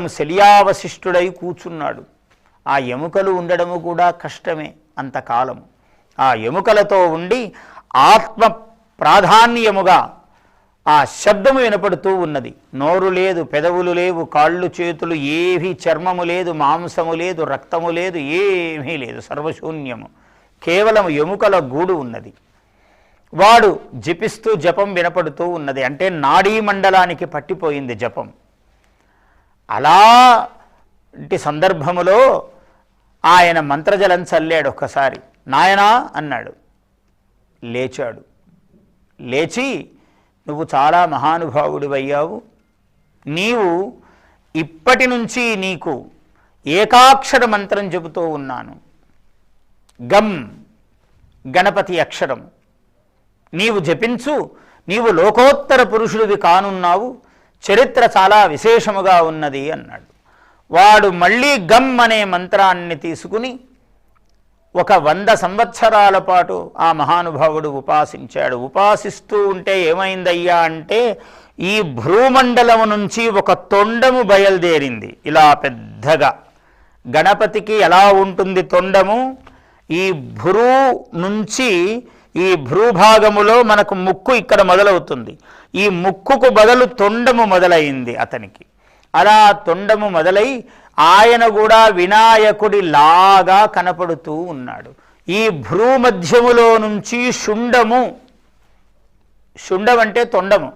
కేవలం శల్యావశిష్టుడై కూర్చున్నాడు. ఆ ఎముకలు ఉండడము కూడా కష్టమే అంతకాలము ఆ ఎముకలతో ఉండి ఆత్మ ప్రాధాన్యముగా ఆ శబ్దము వినపడుతూ ఉన్నది. నోరు లేదు పెదవులు లేవు కాళ్ళు చేతులు ఏవి చర్మము లేదు మాంసము లేదు రక్తము లేదు ఏమీ లేదు సర్వశూన్యము. కేవలం ఎముకల గూడు ఉన్నది. వాడు జపిస్తూ జపం వినపడుతూ ఉన్నది. అంటే నాడీ మండలానికి పట్టిపోయింది జపం. అలాంటి సందర్భములో ఆయన మంత్రజలం చల్లాడు ఒక్కసారి. నాయనా అన్నాడు. లేచాడు. లేచి నువ్వు చాలా మహానుభావుడివయ్యావు. నీవు ఇప్పటి నుంచి నీకు ఏకాక్షర మంత్రం చెబుతూ ఉన్నాను. గమ్ గణపతి అక్షరం. నీవు జపించు నీవు లోకోత్తర పురుషుడివి కానున్నావు. చరిత్ర చాలా విశేషముగా ఉన్నది అన్నాడు. వాడు మళ్ళీ గమ్ అనే మంత్రాన్ని తీసుకుని ఒక వంద సంవత్సరాల పాటు ఆ మహానుభావుడు ఉపాసించాడు. ఉపాసిస్తూ ఉంటే ఏమైందయ్యా అంటే ఈ భ్రూమండలము నుంచి ఒక తొండము బయలుదేరింది. ఇలా పెద్దగా. గణపతికి ఎలా ఉంటుంది తొండము? ఈ భ్రూ నుంచి ఈ భ్రూభాగములో మనకు ముక్కు ఇక్కడ మొదలవుతుంది. ఈ ముక్కుకు బదులు తొండము మొదలైంది అతనికి. అలా తొండము మొదలై ఆయన కూడా వినాయకుడి లాగా కనపడుతూ ఉన్నాడు. ఈ భ్రూమధ్యములో నుంచి శుండము శుండం అంటే తొండము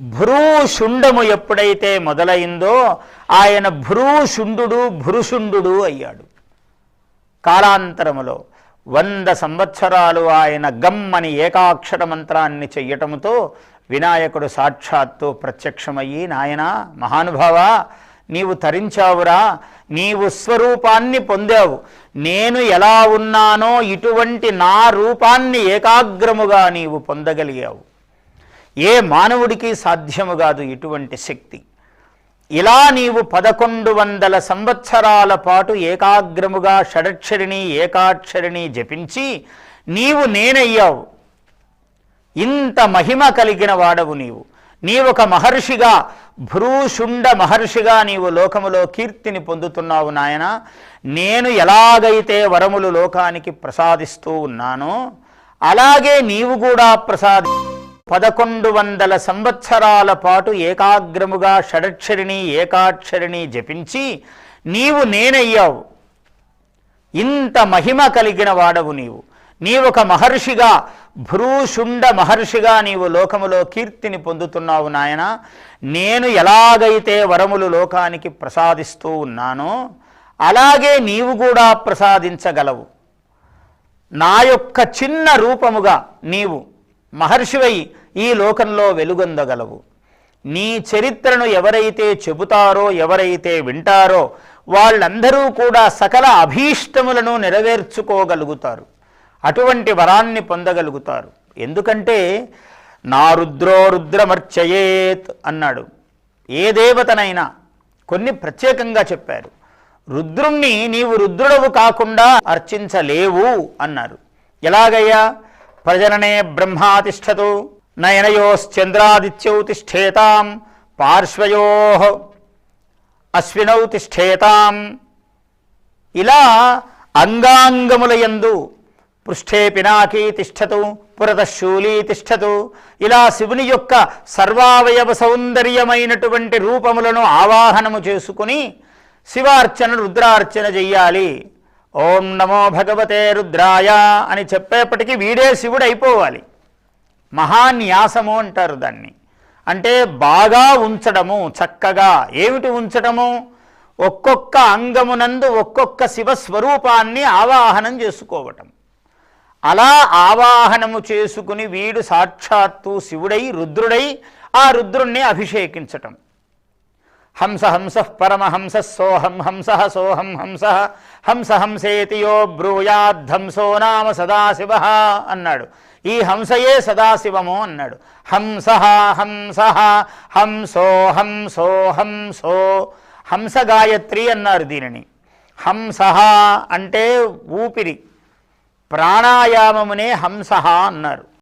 భ్రూశుండము ఎప్పుడైతే మొదలైందో ఆయన భ్రూశుండు భృశుండు అయ్యాడు. కాలాంతరములో వంద సంవత్సరాలు ఆయన గమ్మని ఏకాక్షర మంత్రాన్ని చెయ్యటముతో వినాయకుడు సాక్షాత్తు ప్రత్యక్షమయ్యి నాయనా మహానుభావా నీవు తరించావురా నీవు స్వరూపాన్ని పొందావు. నేను ఎలా ఉన్నానో ఇటువంటి నా రూపాన్ని ఏకాగ్రముగా నీవు పొందగలిగావు. ఏ మానవుడికి సాధ్యము కాదు ఇటువంటి శక్తి. ఇలా నీవు పదకొండు వందల సంవత్సరాల పాటు ఏకాగ్రముగా షడక్షరిణి ఏకాక్షరిణి జపించి నీవు నేనయ్యావు. ఇంత మహిమ కలిగిన వాడవు నీవు. నీవొక మహర్షిగా భ్రూషుండ మహర్షిగా నీవు లోకములో కీర్తిని పొందుతున్నావు నాయన. నేను ఎలాగైతే వరములు లోకానికి ప్రసాదిస్తూ ఉన్నానో అలాగే నీవు కూడా ప్రసాది పదకొండు వందల సంవత్సరాల పాటు ఏకాగ్రముగా షడక్షరిణి ఏకాక్షరిణి జపించి నీవు నేనయ్యావు. ఇంత మహిమ కలిగిన వాడవు నీవు. నీవొక మహర్షిగా భ్రూషుండ మహర్షిగా నీవు లోకములో కీర్తిని పొందుతున్నావు నాయన. నేను ఎలాగైతే వరములు లోకానికి ప్రసాదిస్తూ ఉన్నానో అలాగే నీవు కూడా ప్రసాదించగలవు. నా యొక్క చిన్న రూపముగా నీవు మహర్షివై ఈ లోకంలో వెలుగొందగలవు. నీ చరిత్రను ఎవరైతే చెబుతారో ఎవరైతే వింటారో వాళ్ళందరూ కూడా సకల అభీష్టములను నెరవేర్చుకోగలుగుతారు. అటువంటి వరాన్ని పొందగలుగుతారు. ఎందుకంటే నా రుద్రో రుద్రమర్చయేత్ అన్నాడు. ఏ దేవతనైనా కొన్ని ప్రత్యేకంగా చెప్పారు. రుద్రుణ్ణి నీవు రుద్రుడవు కాకుండా అర్చించలేవు అన్నారు. ఎలాగయ్యా? ప్రజననే బ్రహ్మాతిష్టతు నయనయోశ్చంద్రాదిత్యౌ తిష్టేతాం పార్శ్వయో అశ్వినౌ తిష్టేతాం. ఇలా అంగాంగములయందు పృష్ఠే పినాకీ తిష్టతు పురతశూలీ తిష్టతు ఇలా శివుని యొక్క సర్వావయవ సౌందర్యమైనటువంటి రూపములను ఆవాహనము చేసుకుని శివార్చన రుద్రార్చన చెయ్యాలి. ఓం నమో భగవతే రుద్రాయ అని చెప్పేప్పటికీ వీడే శివుడు అయిపోవాలి. మహాన్యాసము అంటారు దాన్ని. అంటే బాగా ఉంచడము చక్కగా ఏమిటి ఉంచడము? ఒక్కొక్క అంగమునందు ఒక్కొక్క శివస్వరూపాన్ని ఆవాహనం చేసుకోవటం. అలా ఆవాహనము చేసుకుని వీడు సాక్షాత్తు శివుడై రుద్రుడై ఆ రుద్రుణ్ణి అభిషేకించటం. హంస హంస పరమహంస సోహం హంస సోహం హంస హంస యో బ్రూయాద్ధంసో నామ సదాశివ అన్నాడు. ఈ హంసయే సదాశివము అన్నాడు. హంస హంస హంసో హంసో హంసో. హంస గాయత్రి అన్నారు దీనిని. హంస అంటే ఊపిరి. ప్రాణాయామమునే హంస అన్నారు.